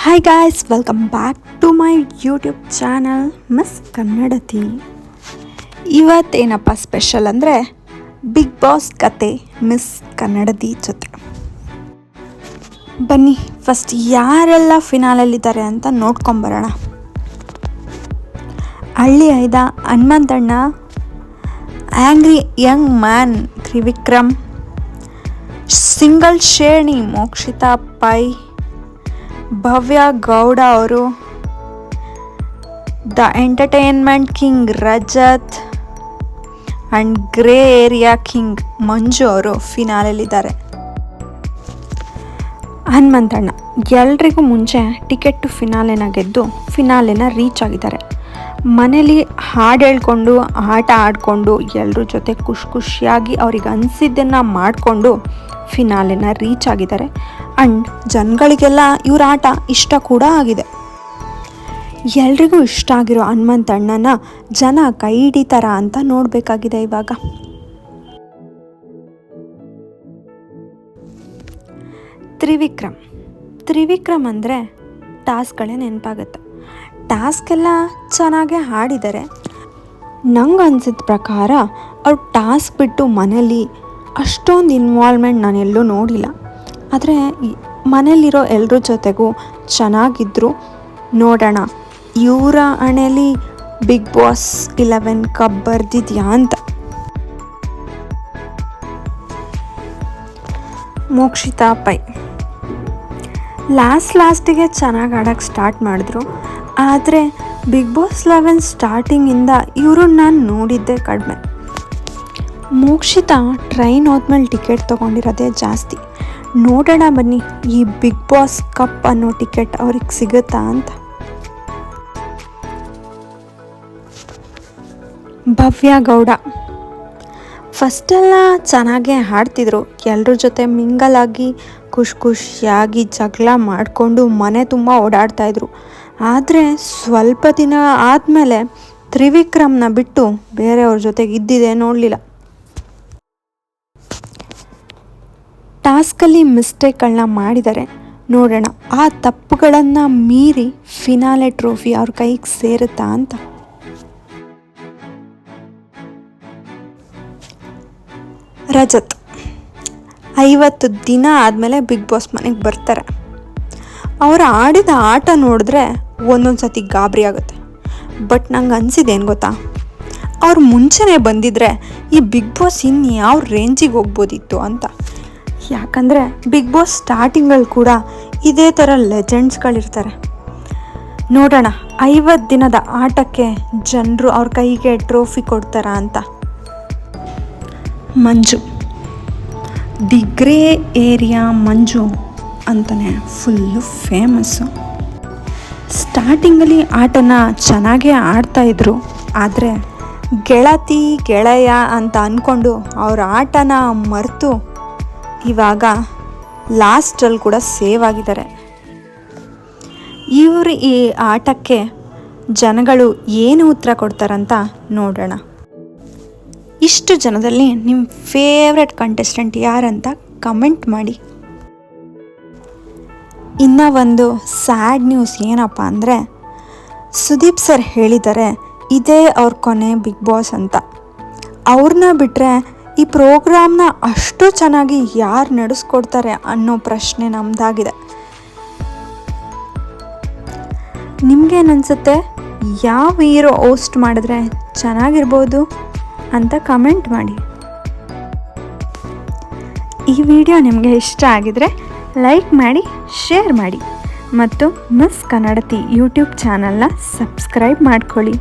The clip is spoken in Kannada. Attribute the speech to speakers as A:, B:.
A: Hi guys welcome back to my YouTube channel miss Kannadathi ಇವತ್ತೇನಪ್ಪ special ಅಂದರೆ ಬಿಗ್ ಬಾಸ್ ಕತೆ ಮಿಸ್ ಕನ್ನಡತಿ ಜೊತೆ. ಬನ್ನಿ ಫಸ್ಟ್ ಯಾರೆಲ್ಲ ಫಿನಾಲಲ್ಲಿದ್ದಾರೆ ಅಂತ ನೋಡ್ಕೊಂಬರೋಣ ಹಳ್ಳಿ ಐದ Hanumanthanna angry young man Trivikram single Sheni Mokshitha Pai Bhavya Gowda ಅವರು, the entertainment king Rajath and grey area king Manju ಅವರು ಫಿನಾಲಲ್ಲಿದ್ದಾರೆ ಹನುಮಂತಣ್ಣ, ಎಲ್ರಿಗೂ ಮುಂಚೆ ಟಿಕೆಟ್ ಟು ಫಿನಾಲೆನ ಗೆದ್ದು ಫಿನಾಲೆನ ರೀಚ್ ಆಗಿದ್ದಾರೆ. ಮನೇಲಿ ಹಾಡು ಹೇಳ್ಕೊಂಡು, ಆಟ ಆಡಿಕೊಂಡು ಎಲ್ಲರ ಜೊತೆ ಖುಷಿ ಖುಷಿಯಾಗಿ ಅವ್ರಿಗೆ ಅನಿಸಿದ್ದನ್ನು ಮಾಡಿಕೊಂಡು ಫಿನಾಲೆನ ರೀಚ್ ಆಗಿದ್ದಾರೆ. ಆ್ಯಂಡ್ ಜನಗಳಿಗೆಲ್ಲ ಇವ್ರ ಆಟ ಇಷ್ಟ ಕೂಡ ಆಗಿದೆ. ಎಲ್ರಿಗೂ ಇಷ್ಟ ಆಗಿರೋ ಹನುಮಂತಣ್ಣನ ಜನ ಕೈ ಹಿಡಿತಾರ ಅಂತ ನೋಡಬೇಕಾಗಿದೆ ಇವಾಗ. ತ್ರಿವಿಕ್ರಮ್. ತ್ರಿವಿಕ್ರಮ್ ಅಂದರೆ ಟಾಸ್ಕ್ಗಳೇ ನೆನಪಾಗುತ್ತೆ. ಟಾಸ್ಕ್ ಎಲ್ಲ ಚೆನ್ನಾಗೇ ಹಾಡಿದ್ದಾರೆ ನಂಗೆ ಅನ್ಸಿದ ಪ್ರಕಾರ ಅವ್ರು ಟಾಸ್ಕ್ ಬಿಟ್ಟು ಮನೇಲಿ ಅಷ್ಟೊಂದು ಇನ್ವಾಲ್ವ್ಮೆಂಟ್ ನಾನೆಲ್ಲೂ ನೋಡಿಲ್ಲ. ಆದರೆ ಮನೇಲಿರೋ ಎಲ್ಲರ ಜೊತೆಗೂ ಚೆನ್ನಾಗಿದ್ದರು ನೋಡೋಣ. ಇವರ ಹಣೆಯಲ್ಲಿ ಬಿಗ್ ಬಾಸ್ ಇಲೆವೆನ್ ಕಪ್ ಬರ್ದಿದ್ಯಾ ಅಂತ. ಮೋಕ್ಷಿತಾ ಪೈ. ಲಾಸ್ಟ್ ಲಾಸ್ಟಿಗೆ ಚೆನ್ನಾಗಿ ಆಡೋಕ್ಕೆ ಸ್ಟಾರ್ಟ್ ಮಾಡಿದ್ರು. ಆದರೆ ಬಿಗ್ ಬಾಸ್ ಲೆವೆನ್ ಸ್ಟಾರ್ಟಿಂಗಿಂದ ಇವರು ನಾನು ನೋಡಿದ್ದೆ ಕಡಿಮೆ. ಮೋಕ್ಷಿತಾ ಟ್ರೈನ್ ಹೋದ್ಮೇಲೆ ಟಿಕೆಟ್ ತೊಗೊಂಡಿರೋದೇ ಜಾಸ್ತಿ. ನೋಡೋಣ ಬನ್ನಿ, ಈ ಬಿಗ್ ಬಾಸ್ ಕಪ್ ಅನ್ನೋ ಟಿಕೆಟ್ ಅವ್ರಿಗೆ ಸಿಗುತ್ತಾ ಅಂತ. ಭವ್ಯ ಗೌಡ. ಫಸ್ಟೆಲ್ಲ ಚೆನ್ನಾಗೇ ಹಾಡ್ತಿದ್ರು ಎಲ್ಲರ ಜೊತೆ ಮಿಂಗಲಾಗಿ ಖುಷಿ ಖುಷಿಯಾಗಿ ಜಗಳ ಮಾಡಿಕೊಂಡು ಮನೆ ತುಂಬ ಓಡಾಡ್ತಾಯಿದ್ರು ಆದರೆ ಸ್ವಲ್ಪ ದಿನ ಆದಮೇಲೆ ತ್ರಿವಿಕ್ರಮ್ನ ಬಿಟ್ಟು ಬೇರೆಯವ್ರ ಜೊತೆಗೆ ಇದ್ದಿದೆ ನೋಡಲಿಲ್ಲ. ಟಾಸ್ಕಲ್ಲಿ ಮಿಸ್ಟೇಕ್ಗಳನ್ನ ಮಾಡಿದ್ದಾರೆ ನೋಡೋಣ. ಆ ತಪ್ಪುಗಳನ್ನು ಮೀರಿ ಫಿನಾಲೆ ಟ್ರೋಫಿ ಅವ್ರ ಕೈಗೆ ಸೇರುತ್ತಾ ಅಂತ. ರಜತ್, ಐವತ್ತು ದಿನ ಆದಮೇಲೆ ಬಿಗ್ ಬಾಸ್ ಮನೆಗೆ ಬರ್ತಾರೆ. ಅವರು ಆಡಿದ ಆಟ ನೋಡಿದ್ರೆ ಒಂದೊಂದು ಸತಿ ಗಾಬರಿ ಆಗುತ್ತೆ. ಬಟ್ ನಂಗೆ ಅನಿಸಿದೇನು ಗೊತ್ತಾ? ಅವ್ರು ಮುಂಚೆನೇ ಬಂದಿದ್ರೆ ಈ ಬಿಗ್ ಬಾಸ್ ಇನ್ನು ಯಾವ ರೇಂಜಿಗೆ ಹೋಗ್ಬೋದಿತ್ತು ಅಂತ. ಯಾಕಂದರೆ ಬಿಗ್ ಬಾಸ್ ಸ್ಟಾರ್ಟಿಂಗಲ್ಲಿ ಕೂಡ ಇದೇ ಥರ ಲೆಜೆಂಡ್ಸ್ಗಳಿರ್ತಾರೆ ನೋಡೋಣ ಐವತ್ತು ದಿನದ ಆಟಕ್ಕೆ ಜನರು ಅವ್ರ ಕೈಗೆ ಟ್ರೋಫಿ ಕೊಡ್ತಾರ ಅಂತ. Manju, the grey area Manju ಅಂತಲೇ ಫುಲ್ಲು ಫೇಮಸ್ಸು ಸ್ಟಾರ್ಟಿಂಗಲ್ಲಿ ಆಟನ ಚೆನ್ನಾಗೇ ಆಡ್ತಾಯಿದ್ರು ಆದರೆ ಗೆಳತಿ ಗೆಳೆಯ ಅಂತ ಅಂದ್ಕೊಂಡು ಅವ್ರ ಆಟನ ಮರೆತು ಇವಾಗ ಲಾಸ್ಟಲ್ಲಿ ಕೂಡ ಸೇವ್ ಆಗಿದ್ದಾರೆ. ಇವರು ಈ ಆಟಕ್ಕೆ ಜನಗಳು ಏನು ಉತ್ತರ ಕೊಡ್ತಾರಂತ ನೋಡೋಣ. ಇಷ್ಟು ಜನದಲ್ಲಿ ನಿಮ್ಮ ಫೇವ್ರೆಟ್ ಕಂಟೆಸ್ಟೆಂಟ್ ಯಾರಂತ ಕಮೆಂಟ್ ಮಾಡಿ. ಇನ್ನು ಒಂದು ಸ್ಯಾಡ್ ನ್ಯೂಸ್ ಏನಪ್ಪ ಅಂದರೆ, ಸುದೀಪ್ ಸರ್ ಹೇಳಿದ್ದಾರೆ ಇದೇ ಅವ್ರ ಕೊನೆ ಬಿಗ್ ಬಾಸ್ ಅಂತ. ಅವ್ರನ್ನ ಬಿಟ್ಟರೆ ಈ ಪ್ರೋಗ್ರಾಮ್ನ ಅಷ್ಟು ಚೆನ್ನಾಗಿ ಯಾರು ನಡೆಸ್ಕೊಡ್ತಾರೆ ಅನ್ನೋ ಪ್ರಶ್ನೆ ನಮ್ಮದಾಗಿದೆ ನಿಮ್ಗೇನನ್ಸುತ್ತೆ? ಯಾವ ಹೀರೋ ಹೋಸ್ಟ್ ಮಾಡಿದ್ರೆ ಚೆನ್ನಾಗಿರ್ಬೋದು ಅಂತ ಕಮೆಂಟ್ ಮಾಡಿ. ಈ ವಿಡಿಯೋ ನಿಮಗೆ ಇಷ್ಟ ಆಗಿದರೆ ಲೈಕ್ ಮಾಡಿ, ಶೇರ್ ಮಾಡಿ ಮತ್ತು ಮಿಸ್ ಕನ್ನಡತಿ ಯೂಟ್ಯೂಬ್ ಚಾನಲ್ನ ಸಬ್ಸ್ಕ್ರೈಬ್ ಮಾಡ್ಕೊಳ್ಳಿ.